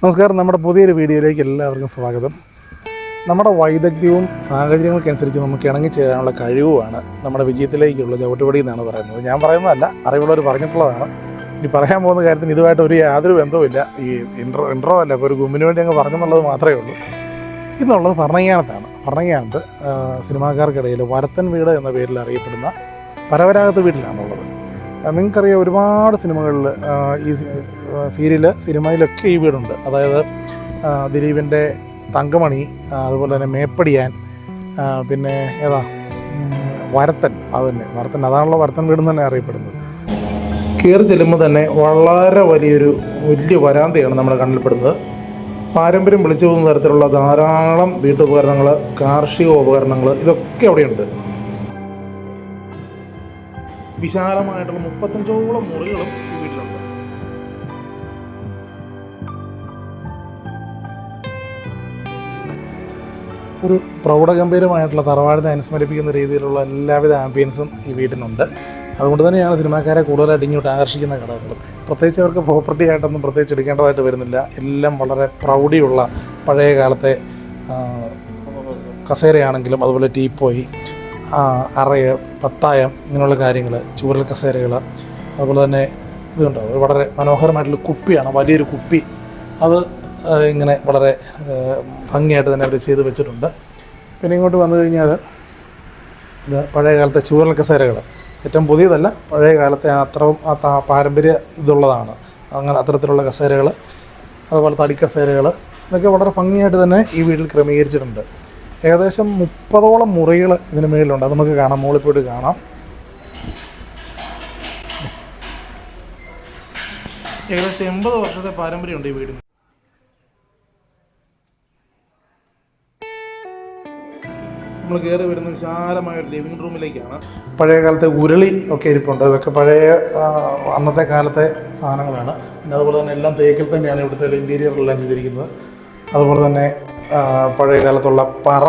നമസ്കാരം. നമ്മുടെ പുതിയൊരു വീഡിയോയിലേക്ക് എല്ലാവർക്കും സ്വാഗതം. നമ്മുടെ വൈദഗ്ധ്യവും സാഹചര്യങ്ങൾക്കനുസരിച്ച് നമുക്ക് ഇണങ്ങിച്ചേരാനുള്ള കഴിവുമാണ് നമ്മുടെ വിജയത്തിലേക്കുള്ള ചവിട്ടുപടി എന്നാണ് പറയുന്നത്. ഞാൻ പറയുന്നതല്ല അറിവുള്ളവർ പറഞ്ഞിട്ടുള്ളതാണ്. ഇനി പറയാൻ പോകുന്ന കാര്യത്തിന് ഇതുമായിട്ട് ഒരു യാതൊരു ബന്ധവുമില്ല. ഈ ഇൻട്രോ ഇൻട്രോ അല്ല ഇപ്പോൾ ഒരു ഗുമ്മിന് വേണ്ടി അങ്ങ് പറഞ്ഞെന്നുള്ളത് മാത്രമേ ഉള്ളൂ. ഇന്നുള്ളത് ഭരണങ്ങാനത്താണ് ഭരണങ്ങാനത്ത് സിനിമാക്കാർക്കിടയിൽ വരത്തൻ വീട് എന്ന പേരിൽ അറിയപ്പെടുന്ന പരമ്പരാഗത വീട്ടിലാണുള്ളത്. നിങ്ങൾക്കറിയാം ഒരുപാട് സിനിമകളിൽ ഈ സീരിയൽ സിനിമയിലൊക്കെ ഈ വീടുണ്ട്. അതായത് ദിലീപിന്റെ തങ്കമണി അതുപോലെ തന്നെ മേപ്പടിയാൻ പിന്നെ ഏതാ വരത്തൻ അത് തന്നെ വരത്തൻ അതാണല്ലോ വരത്തൻ വീട് തന്നെ അറിയപ്പെടുന്നത്. കയറി ചെല്ലുമ്പോൾ തന്നെ വളരെ വലിയൊരു വലിയ വരാന്തയാണ് നമ്മുടെ കണ്ണിൽപ്പെടുന്നത്. പാരമ്പര്യം വിളിച്ചു പോകുന്ന തരത്തിലുള്ള ധാരാളം വീട്ടുപകരണങ്ങൾ കാർഷിക ഉപകരണങ്ങൾ ഇതൊക്കെ അവിടെയുണ്ട്. വിശാലമായിട്ടുള്ള മുപ്പത്തഞ്ചോളം മുറികളും ഈ വീട്ടിലുണ്ട്. ഒരു പ്രൗഢഗംഭീരമായിട്ടുള്ള തറവാടിനെ അനുസ്മരിപ്പിക്കുന്ന രീതിയിലുള്ള എല്ലാവിധ ആംബിയൻസും ഈ വീട്ടിനുണ്ട്. അതുകൊണ്ട് തന്നെയാണ് സിനിമാക്കാരെ കൂടുതലായിട്ട് ഇങ്ങോട്ട് ആകർഷിക്കുന്ന ഘടകങ്ങൾ പ്രത്യേകിച്ച് അവർക്ക് പ്രോപ്പർട്ടി ആയിട്ടൊന്നും പ്രത്യേകിച്ച് എടുക്കേണ്ടതായിട്ട് വരുന്നില്ല. എല്ലാം വളരെ പ്രൗഢിയുള്ള പഴയ കാലത്തെ കസേരയാണെങ്കിലും അതുപോലെ ടീപ്പോയി അറയ് പത്തായം ഇങ്ങനെയുള്ള കാര്യങ്ങൾ ചൂരൽ കസേരകൾ അതുപോലെ തന്നെ ഇതുണ്ടാവും വളരെ മനോഹരമായിട്ടുള്ള കുപ്പിയാണ് വലിയൊരു കുപ്പി. അത് ഇങ്ങനെ വളരെ ഭംഗിയായിട്ട് തന്നെ അവർ ചെയ്ത് വെച്ചിട്ടുണ്ട്. പിന്നെ ഇങ്ങോട്ട് വന്നു കഴിഞ്ഞാൽ ഇത് പഴയ കാലത്തെ ചൂരൽ കസേരകൾ ഏറ്റവും പുതിയതല്ല പഴയ കാലത്തെ അത്രയും ആ പാരമ്പര്യ ഇതുള്ളതാണ്. അങ്ങനെ അത്തരത്തിലുള്ള കസേരകൾ അതുപോലെ തടിക്കസേരകൾ ഇതൊക്കെ വളരെ ഭംഗിയായിട്ട് തന്നെ ഈ വീട്ടിൽ ക്രമീകരിച്ചിട്ടുണ്ട്. ഏകദേശം മുപ്പതോളം മുറികൾ ഇതിന് മുകളിലുണ്ട് അത് നമുക്ക് കാണാം. മുകളിൽ പോയിട്ട് കാണാം. ഏകദേശം എൺപത് വർഷത്തെ പാരമ്പര്യമുണ്ട് ഈ വീടിന്. നമ്മൾ കയറി വരുന്ന വിശാലമായ ഒരു ലിവിങ് റൂമിലേക്കാണ് പഴയ കാലത്തെ ഉരുളി ഒക്കെ ഇരിപ്പുണ്ട്. ഇതൊക്കെ പഴയ അന്നത്തെ കാലത്തെ സാധനങ്ങളാണ്. പിന്നെ അതുപോലെ തന്നെ എല്ലാം തേക്കിൽ തന്നെയാണ് ഇവിടുത്തെ ഇന്റീരിയറെല്ലാം ചെയ്തിരിക്കുന്നത്. അതുപോലെ തന്നെ പഴയ കാലത്തുള്ള പറ.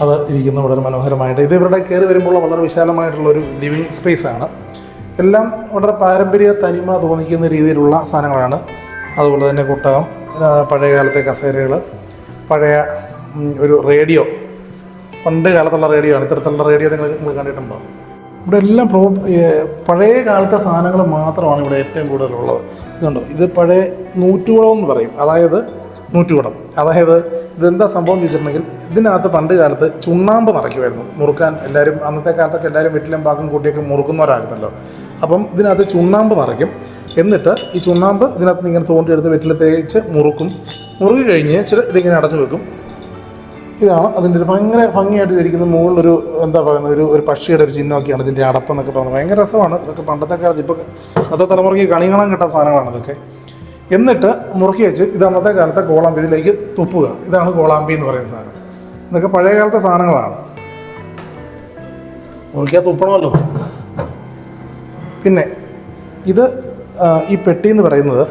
അത് ഇരിക്കുന്ന വളരെ മനോഹരമായിട്ട്. ഇത് ഇവരുടെ കയറി വരുമ്പോൾ വളരെ വിശാലമായിട്ടുള്ള ഒരു ലിവിങ് സ്പേസ് ആണ് എല്ലാം വളരെ പാരമ്പര്യ തനിമ തോന്നിക്കുന്ന രീതിയിലുള്ള സാധനങ്ങളാണ്. അതുപോലെ തന്നെ കുട്ടകം പഴയ കാലത്തെ കസേരകൾ പഴയ ഒരു റേഡിയോ. പണ്ട് കാലത്തുള്ള റേഡിയോ ആണ്. ഇത്തരത്തിലുള്ള റേഡിയോ നിങ്ങൾ നിങ്ങൾ കണ്ടിട്ടുണ്ടോ? ഇവിടെ എല്ലാം പ്രോ പഴയ കാലത്തെ സാധനങ്ങൾ മാത്രമാണ് ഇവിടെ ഏറ്റവും കൂടുതലുള്ളത്. ഇതുണ്ടോ? ഇത് പഴയ നൂറ്റുകുളം എന്ന് പറയും. അതായത് നൂറ്റുകുടം. അതായത് ഇതെന്താ സംഭവം എന്ന് ചോദിച്ചിട്ടുണ്ടെങ്കിൽ ഇതിനകത്ത് പണ്ട് കാലത്ത് ചുണ്ണാമ്പ് നിറയ്ക്കുമായിരുന്നു മുറുക്കാൻ എല്ലാവരും അന്നത്തെ കാലത്തൊക്കെ എല്ലാവരും വീട്ടിലും ഭാഗം കൂട്ടിയൊക്കെ മുറുക്കുന്നവരായിരുന്നല്ലോ. അപ്പം ഇതിനകത്ത് ചുണ്ണാമ്പ് നിറയ്ക്കും എന്നിട്ട് ഈ ചുണ്ണാമ്പ് ഇതിനകത്ത് ഇങ്ങനെ തോണ്ടിയെടുത്ത് വെറ്റിൽ തേച്ച് മുറുക്കും. മുറുകി കഴിഞ്ഞ് ചില ഇതിങ്ങനെ അടച്ചു വെക്കും. ഇതാണ് അതിന്റെ ഒരു ഭയങ്കര ഭംഗിയായിട്ട് ഇരിക്കുന്ന മുകളിലൊരു എന്താ പറയുന്നത് ഒരു ഒരു പക്ഷിയുടെ ഒരു ചിഹ്നമൊക്കെയാണ് ഇതിന്റെ അടപ്പെന്നൊക്കെ പറയുന്നത് ഭയങ്കര രസമാണ്. ഇതൊക്കെ പണ്ടത്തെ കാലത്ത് ഇപ്പോൾ അന്നത്തെ തലമുറയ്ക്ക് കണി കാണാൻ കിട്ടാൻ സാധനങ്ങളാണ് ഇതൊക്കെ. എന്നിട്ട് മുറുക്കി വെച്ച് ഇത് അന്നത്തെ കാലത്തെ കോളാമ്പി ഇതിലേക്ക് തുപ്പുക. ഇതാണ് കോളാമ്പി എന്ന് പറയുന്ന സാധനം. ഇതൊക്കെ പഴയ കാലത്തെ സാധനങ്ങളാണ്. മുറുക്കിയാൽ തുപ്പണമല്ലോ. പിന്നെ ഇത് ഈ പെട്ടി എന്ന് പറയുന്നത്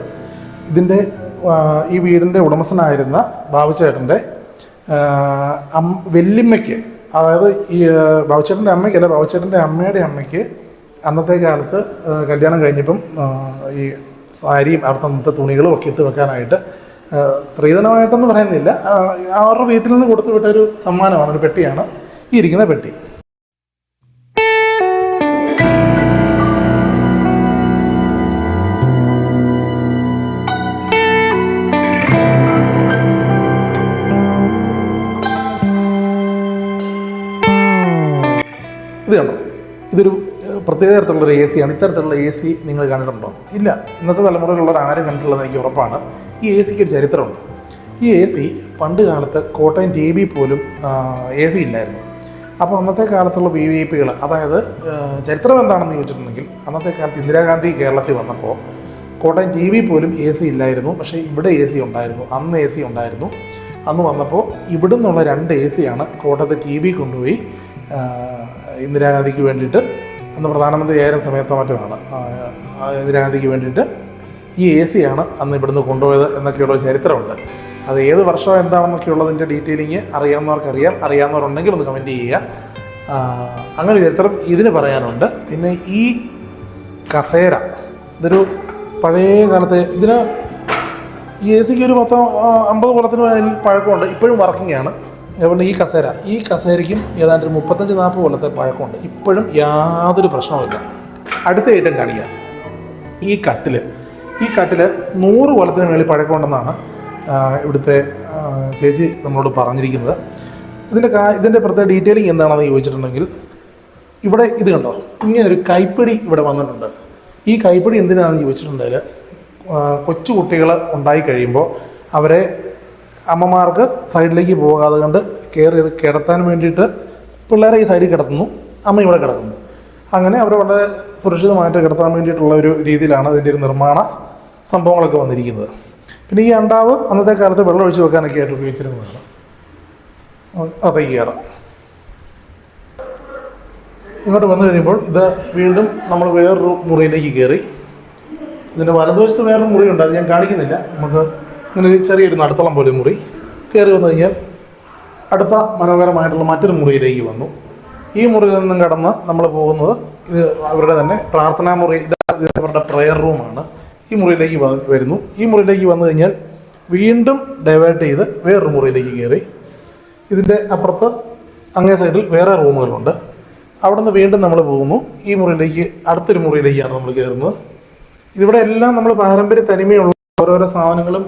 ഇതിന്റെ ഈ വീടിന്റെ ഉടമസ്ഥനായിരുന്ന ബാബുച്ചേട്ടന്റെ വെല്ലിമ്മയ്ക്ക് അതായത് ഈ ബാബുചേട്ടന്റെ ബാബുച്ചേട്ടന്റെ അമ്മയ്ക്കല്ല ബാബുച്ചേട്ടന്റെ അമ്മയുടെ അമ്മയ്ക്ക് അന്നത്തെ കാലത്ത് കല്യാണം കഴിഞ്ഞപ്പം ഈ സാരിയും അവിടുത്തെ അന്നത്തെ തുണികളും ഒക്കെ ഇട്ട് വെക്കാനായിട്ട് സ്ത്രീധനമായിട്ടൊന്നും പറയുന്നില്ല. അവരുടെ വീട്ടിൽ നിന്ന് കൊടുത്തു വിട്ട ഒരു സമ്മാനമാണ് ഒരു പെട്ടിയാണ് ഈ ഇരിക്കുന്ന പെട്ടി. ഇത് കണ്ടോ? ഇതൊരു പ്രത്യേക തരത്തിലുള്ള എ സിയാണ് ഇത്തരത്തിലുള്ള എ സി നിങ്ങൾ കണ്ടിട്ടുണ്ടോ? ഇല്ല. ഇന്നത്തെ തലമുറയിലുള്ളവർ ആരും കണ്ടിട്ടുള്ളതെന്ന് എനിക്ക് ഉറപ്പാണ്. ഈ എ സിക്ക് ഒരു ചരിത്രമുണ്ട്. ഈ എ സി പണ്ട് കാലത്ത് കോട്ടയം ടി ബി പോലും എ സി ഇല്ലായിരുന്നു. അപ്പോൾ അന്നത്തെ കാലത്തുള്ള വി വി ഐ പികൾ അതായത് ചരിത്രം എന്താണെന്ന് ചോദിച്ചിട്ടുണ്ടെങ്കിൽ അന്നത്തെ കാലത്ത് ഇന്ദിരാഗാന്ധി കേരളത്തിൽ വന്നപ്പോൾ കോട്ടയം ടി വി പോലും എ സി ഇല്ലായിരുന്നു. പക്ഷേ ഇവിടെ എ സി ഉണ്ടായിരുന്നു. അന്ന് എ സി ഉണ്ടായിരുന്നു. അന്ന് വന്നപ്പോൾ ഇവിടുന്നുള്ള രണ്ട് എ സിയാണ് കോട്ടയത്ത് ടി വി കൊണ്ടുപോയി ഇന്ദിരാഗാന്ധിക്ക് വേണ്ടിയിട്ട് അന്ന് പ്രധാനമന്ത്രി ആയിരം സമയത്തോ മറ്റോ ആണ്. ഇന്ദിരാഗാന്ധിക്ക് വേണ്ടിയിട്ട് ഈ എ സിയാണ് അന്ന് ഇവിടുന്ന് കൊണ്ടുപോയത് എന്നൊക്കെയുള്ള ചരിത്രമുണ്ട്. അത് ഏത് വർഷം എന്താണെന്നൊക്കെ ഉള്ളതിന്റെ ഡീറ്റെയിലിങ് അറിയാവുന്നവർക്കറിയാം. അറിയാവുന്നവരുണ്ടെങ്കിൽ ഒന്ന് കമന്റ് ചെയ്യുക. അങ്ങനെ ചരിത്രം ഇതിന് പറയാനുണ്ട്. പിന്നെ ഈ കസേര ഇതൊരു പഴയ കാലത്തെ ഇതിന് ഈ എ സിക്ക് ഒരു പത്ത് ആ, അമ്പത് കൊല്ലത്തിന് പഴക്കമുണ്ട്. ഇപ്പോഴും വർക്കിംഗ് ആണ്. അതുകൊണ്ട് ഈ കസേര ഈ കസേരയ്ക്കും ഏതാണ്ട് ഒരു മുപ്പത്തഞ്ച് നാൽപ്പത് കൊല്ലത്തെ പഴക്കമുണ്ട്. ഇപ്പോഴും യാതൊരു പ്രശ്നവുമില്ല അടുത്ത ഐറ്റം കാണിക്കുക ഈ കട്ടിൽ ഈ കട്ടിൽ നൂറ് കൊല്ലത്തിന് മേളിൽ പഴക്കമുണ്ടെന്നാണ് ഇവിടുത്തെ ചേച്ചി നമ്മളോട് പറഞ്ഞിരിക്കുന്നത്. ഇതിന്റെ കാ ഇതിന്റെ പ്രത്യേക ഡീറ്റെയിലിംഗ് എന്താണെന്ന് ചോദിച്ചിട്ടുണ്ടെങ്കിൽ ഇവിടെ ഇത് കണ്ടോ? ഇങ്ങനൊരു കൈപ്പിടി ഇവിടെ വന്നിട്ടുണ്ട്. ഈ കൈപ്പിടി എന്തിനാണെന്ന് ചോദിച്ചിട്ടുണ്ടെങ്കിൽ കൊച്ചു കുട്ടികൾ ഉണ്ടായി കഴിയുമ്പോൾ അവരെ അമ്മമാർക്ക് സൈഡിലേക്ക് പോകാതെ കണ്ട് കെയർ ചെയ്ത് കിടത്താൻ വേണ്ടിയിട്ട് പിള്ളേരെ ഈ സൈഡിൽ കിടത്തുന്നു. അമ്മ ഇവിടെ കിടക്കുന്നു. അങ്ങനെ അവരെ വളരെ സുരക്ഷിതമായിട്ട് കിടത്താൻ വേണ്ടിയിട്ടുള്ള ഒരു രീതിയിലാണ് ഇതിന്റെ ഒരു നിർമ്മാണ സംഭവങ്ങളൊക്കെ വന്നിരിക്കുന്നത്. പിന്നെ ഈ അണ്ടാവ് അന്നത്തെ കാലത്ത് വെള്ളം ഒഴിച്ച് വെക്കാനൊക്കെ ആയിട്ട് ഉപയോഗിച്ചിരുന്നതാണ്. അതേക്ക് കയറാം ഇങ്ങോട്ട് വന്നു കഴിയുമ്പോൾ ഇത് വീണ്ടും നമ്മൾ വേറൊരു മുറിയിലേക്ക് കയറി. ഇതിന്റെ വലതുവശത്ത് വേറൊരു മുറിയുണ്ട് അത് ഞാൻ കാണിക്കുന്നില്ല. നമുക്ക് ഇങ്ങനെ ഒരു ചെറിയൊരു നടത്തളം പോലെ മുറി കയറി വന്നു കഴിഞ്ഞാൽ അടുത്ത മനോഹരമായിട്ടുള്ള മറ്റൊരു മുറിയിലേക്ക് വന്നു. ഈ മുറിയിൽ നിന്നും കടന്ന് നമ്മൾ പോകുന്നത് ഇത് അവരുടെ തന്നെ പ്രാർത്ഥനാ മുറി അവരുടെ പ്രെയർ റൂമാണ് ഈ മുറിയിലേക്ക് വരുന്നു. ഈ മുറിയിലേക്ക് വന്നു കഴിഞ്ഞാൽ വീണ്ടും ഡൈവേർട്ട് ചെയ്ത് വേറൊരു മുറിയിലേക്ക് കയറി. ഇതിന്റെ അപ്പുറത്ത് അങ്ങേ സൈഡിൽ വേറെ റൂമുകളുണ്ട്. അവിടെ നിന്ന് വീണ്ടും നമ്മൾ പോകുന്നു. ഈ മുറിയിലേക്ക് അടുത്തൊരു മുറിയിലേക്കാണ് നമ്മൾ കയറുന്നത്. ഇവിടെ എല്ലാം നമ്മൾ പാരമ്പര്യ തനിമയുള്ള ഓരോരോ സാധനങ്ങളും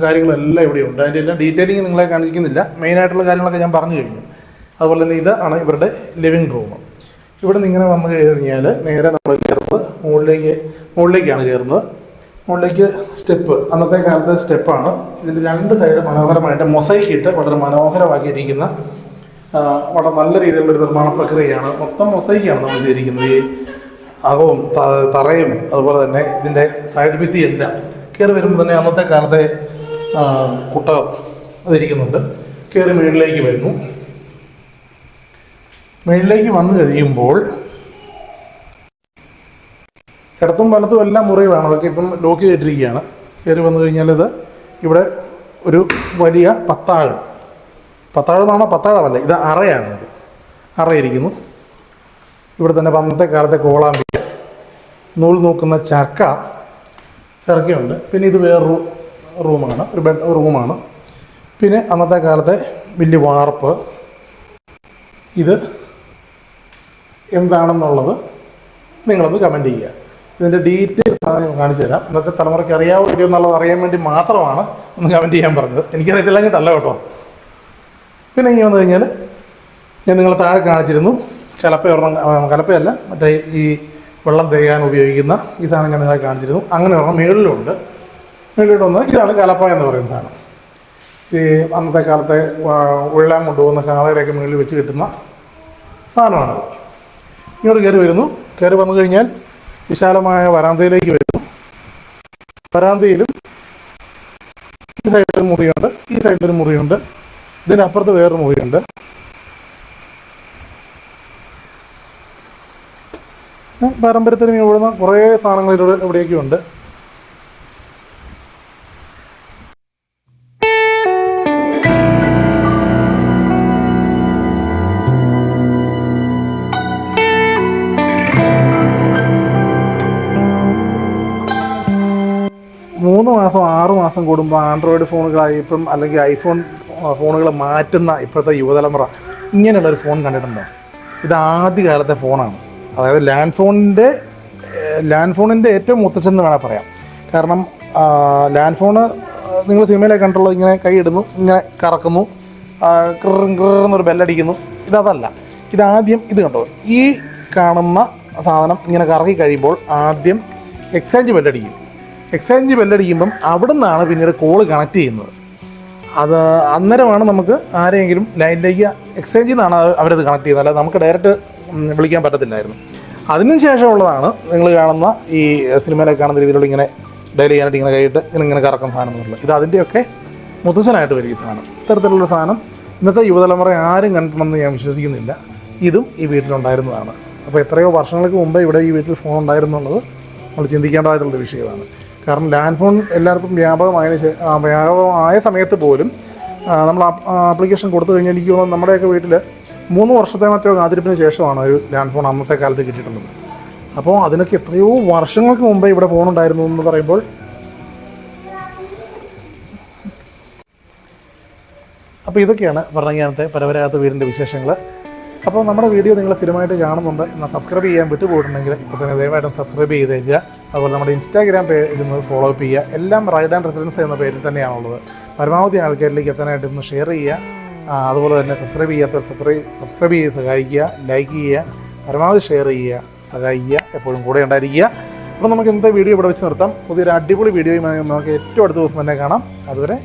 കാര്യങ്ങളും എല്ലാം ഇവിടെ ഉണ്ട്. അതിന്റെ എല്ലാം ഡീറ്റെയിലിംഗ് നിങ്ങളെ കാണിക്കുന്നില്ല. മെയിനായിട്ടുള്ള കാര്യങ്ങളൊക്കെ ഞാൻ പറഞ്ഞു കഴിഞ്ഞു. അതുപോലെ തന്നെ ഇതാണ് ഇവരുടെ ലിവിങ് റൂം ഇവിടെ നിന്ന് ഇങ്ങനെ വന്നു കഴിഞ്ഞാൽ നേരെ നമ്മൾ കയറുന്നത് മുകളിലേക്ക് മുകളിലേക്കാണ് കയറുന്നത്. മുകളിലേക്ക് സ്റ്റെപ്പ് അന്നത്തെ കാലത്തെ സ്റ്റെപ്പാണ് ഇതിന്റെ രണ്ട് സൈഡ് മനോഹരമായിട്ട് മൊസൈക്ക് ഇട്ട് വളരെ മനോഹരമാക്കിയിരിക്കുന്ന വളരെ നല്ല രീതിയിലുള്ള ഒരു നിർമ്മാണ പ്രക്രിയയാണ്. മൊത്തം മൊസൈക്കാണ് നമ്മൾ ചെയ്തിരിക്കുന്നത്. ഈ അകവും തറയും അതുപോലെ തന്നെ ഇതിന്റെ സൈഡ് ഭിത്തി എല്ലാം കയറി വരുമ്പോൾ തന്നെ അന്നത്തെ കാലത്തെ കുട്ട അതിരിക്കുന്നുണ്ട്. കയറി മുകളിലേക്ക് വരുന്നു. മുകളിലേക്ക് വന്നു കഴിയുമ്പോൾ ഇടത്തും വലത്തും എല്ലാം മുറികളാണ് അതൊക്കെ ഇപ്പം ലോക്ക് ചെയ്തിട്ടിരിക്കുകയാണ്. കയറി വന്നു കഴിഞ്ഞാൽ ഇത് ഇവിടെ ഒരു വലിയ പത്താഴം. പത്താഴെന്നാണോ പത്താഴമല്ല ഇത് അറയാണ് ഇത്. അറയിരിക്കുന്നു ഇവിടെ തന്നെ പന്നത്തെ കാലത്തെ കോളാമ്പിക്ക നൂൽ നോക്കുന്ന ചക്ക ചർക്കയുണ്ട് പിന്നെ ഇത് വേറൊരു റൂമാണ്. ഒരു ബെഡ് റൂമാണ്. പിന്നെ അന്നത്തെ കാലത്തെ വലിയ വാർപ്പ്. ഇത് എന്താണെന്നുള്ളത് നിങ്ങളൊന്ന് കമന്റ് ചെയ്യുക. ഇതിന്റെ ഡീറ്റെയിൽസ് ഞാൻ കാണിച്ചു തരാം. ഇന്നത്തെ തലമുറയ്ക്ക് അറിയാവോ ഇല്ലയോ എന്നുള്ളത് അറിയാൻ വേണ്ടി മാത്രമാണ് ഒന്ന് കമന്റ് ചെയ്യാൻ പറഞ്ഞത്. എനിക്കറിയത്തില്ല കേട്ടല്ല കേട്ടോ. പിന്നെ ഇങ്ങനെ വന്നു കഴിഞ്ഞാൽ ഞാൻ നിങ്ങളെ താഴെ കാണിച്ചിരുന്നു. കലപ്പ ഒരെണ്ണം കലപ്പയല്ല മറ്റേ ഈ വെള്ളം തേയാൻ ഉപയോഗിക്കുന്ന ഈ സാധനം ഞാൻ നിങ്ങളെ കാണിച്ചിരുന്നു. അങ്ങനെ ഒരെണ്ണം മേളിലുണ്ട്. മേളിലോട്ട് വന്ന് ഇതാണ് കലപ്പ എന്ന് പറയുന്ന സാധനം. ഈ അന്നത്തെ കാലത്തെ ഉള്ളാൻ കൊണ്ടുപോകുന്ന കാളയുടെയൊക്കെ മുകളിൽ വെച്ച് കിട്ടുന്ന സാധനമാണത്. ഇങ്ങോട്ട് കയറി വരുന്നു. കയറി വന്നു കഴിഞ്ഞാൽ വിശാലമായ വരാന്തയിലേക്ക് വരുന്നു. വരാന്തയിലും ഈ സൈഡിൽ മുറിയുണ്ട്. ഈ സൈഡിൽ ഒരു മുറിയുണ്ട്. ഇതിനപ്പുറത്ത് വേറൊരു മുറിയുണ്ട്. പാരമ്പര്യത്തിന് ഇവിടുന്ന് കുറേ സാധനങ്ങൾ ഇവിടെ ഇവിടെയൊക്കെ ഉണ്ട്. മൂന്ന് മാസം ആറ് മാസം കൂടുമ്പോൾ ആൻഡ്രോയിഡ് ഫോണുകളായി ഇപ്പം അല്ലെങ്കിൽ ഐഫോൺ ഫോണുകൾ മാറ്റുന്ന ഇപ്പോഴത്തെ യുവതലമുറ ഇങ്ങനെയുള്ള ഒരു ഫോൺ കണ്ടിട്ടുണ്ടോ? ഇത് ആദ്യ കാലത്തെ ഫോണാണ് അതായത് ലാൻഡ് ഫോണിന്റെ ലാൻഡ് ഫോണിന്റെ ഏറ്റവും മുത്തച്ഛൻ വേണേൽ പറയാം. കാരണം ലാൻഡ് ഫോണ് നിങ്ങൾ സിനിമയിലൊക്കെ കണ്ടുള്ളത് ഇങ്ങനെ കൈയിടുന്നു ഇങ്ങനെ കറക്കുന്നു ക്രിറും ക്രിറെന്നൊരു ബെല്ലടിക്കുന്നു. ഇതതല്ല. ഇതാദ്യം ഇത് കണ്ടോ? ഈ കാണുന്ന സാധനം ഇങ്ങനെ കറക്കി കഴിയുമ്പോൾ ആദ്യം എക്സ്ചേഞ്ച് ബെല്ലടിക്കും. എക്സ്ചേഞ്ച് ബെല്ലടിക്കുമ്പം അവിടെ നിന്നാണ് പിന്നീട് കോൾ കണക്ട് ചെയ്യുന്നത്. അത് അന്നേരമാണ് നമുക്ക് ആരെയെങ്കിലും ലൈനിലേക്ക് എക്സ്ചേഞ്ചിൽ നിന്നാണ് അവരത് കണക്ട് ചെയ്യുന്നത്. അല്ലാതെ നമുക്ക് ഡയറക്റ്റ് വിളിക്കാൻ പറ്റത്തില്ലായിരുന്നു. അതിനു ശേഷമുള്ളതാണ് നിങ്ങൾ കാണുന്ന ഈ സിനിമയിലൊക്കെ കാണുന്ന രീതിയിലുള്ള ഇങ്ങനെ ഡയൽ ചെയ്യാനായിട്ട് ഇങ്ങനെ കൈയിട്ട് ഇങ്ങനെ ഇങ്ങനെ കറക്കുന്ന എന്നുള്ളത് ഇത് അതിന്റെയൊക്കെ മുത്തച്ഛനായിട്ട് വരും ഈ സാധനം. ഇത്തരത്തിലുള്ള സാധനം ഇന്നത്തെ യുവതലമുറ ആരും കണ്ടിട്ടുണ്ടെന്ന് ഞാൻ വിശ്വസിക്കുന്നില്ല. ഇതും ഈ വീട്ടിലുണ്ടായിരുന്നതാണ്. അപ്പോൾ എത്രയോ വർഷങ്ങൾക്ക് മുമ്പ് ഇവിടെ ഈ വീട്ടിൽ ഫോൺ ഉണ്ടായിരുന്നു എന്നുള്ളത് നമ്മൾ ചിന്തിക്കേണ്ടതായിട്ടുള്ള വിഷയമാണ്. കാരണം ലാൻഡ് ഫോൺ എല്ലായിടത്തും വ്യാപകമായതിനു വ്യാപകമായ സമയത്ത് പോലും നമ്മൾ ആപ്ലിക്കേഷൻ കൊടുത്തു കഴിഞ്ഞാൽ എനിക്ക് തോന്നുന്നു നമ്മുടെയൊക്കെ വീട്ടിൽ മൂന്ന് വർഷത്തെ മറ്റോ കാത്തിരിപ്പിന് ശേഷമാണ് ഒരു ലാൻഡ് ഫോൺ അന്നത്തെ കാലത്ത് കിട്ടിയിട്ടുള്ളത്. അപ്പോൾ അതിനൊക്കെ എത്രയോ വർഷങ്ങൾക്ക് മുമ്പേ ഇവിടെ ഫോൺ ഉണ്ടായിരുന്നു എന്ന് പറയുമ്പോൾ അപ്പോൾ ഇതൊക്കെയാണ് പറഞ്ഞത്തെ പരമ്പരാഗത വീടിന്റെ വിശേഷങ്ങൾ. അപ്പോൾ നമ്മുടെ വീഡിയോ നിങ്ങൾ സ്ഥിരമായിട്ട് കാണുന്നുണ്ട്. എന്നാൽ സബ്സ്ക്രൈബ് ചെയ്യാൻ വിട്ടുപോയിട്ടുണ്ടെങ്കിൽ ഇപ്പോൾ തന്നെ ദയവായിട്ടും സബ്സ്ക്രൈബ് ചെയ്തേക്കുക. അതുപോലെ നമ്മുടെ ഇൻസ്റ്റാഗ്രാം പേജ് ഒന്ന് ഫോളോ അപ്പ് ചെയ്യുക. എല്ലാം റൈഡ് ആൻഡ് റെസിഡൻസ് എന്ന പേരിൽ തന്നെയാണുള്ളത്. പരമാവധി ആൾക്കാരിലേക്ക് എത്താനായിട്ട് ഒന്ന് ഷെയർ ചെയ്യുക. അതുപോലെ തന്നെ സബ്സ്ക്രൈബ് ചെയ്യാത്തവർ സബ്സ്ക്രൈബ് സബ്സ്ക്രൈബ് ചെയ്ത് സഹായിക്കുക ലൈക്ക് ചെയ്യുക പരമാവധി ഷെയർ ചെയ്യുക സഹായിക്കുക എപ്പോഴും കൂടെ ഉണ്ടായിരിക്കുക. അപ്പോൾ നമുക്ക് ഇന്നത്തെ വീഡിയോ ഇവിടെ വെച്ച് നിർത്താം. പുതിയൊരു അടിപൊളി വീഡിയോയുമായി നമുക്ക് ഏറ്റവും അടുത്ത ദിവസം തന്നെ കാണാം. അതുവരെ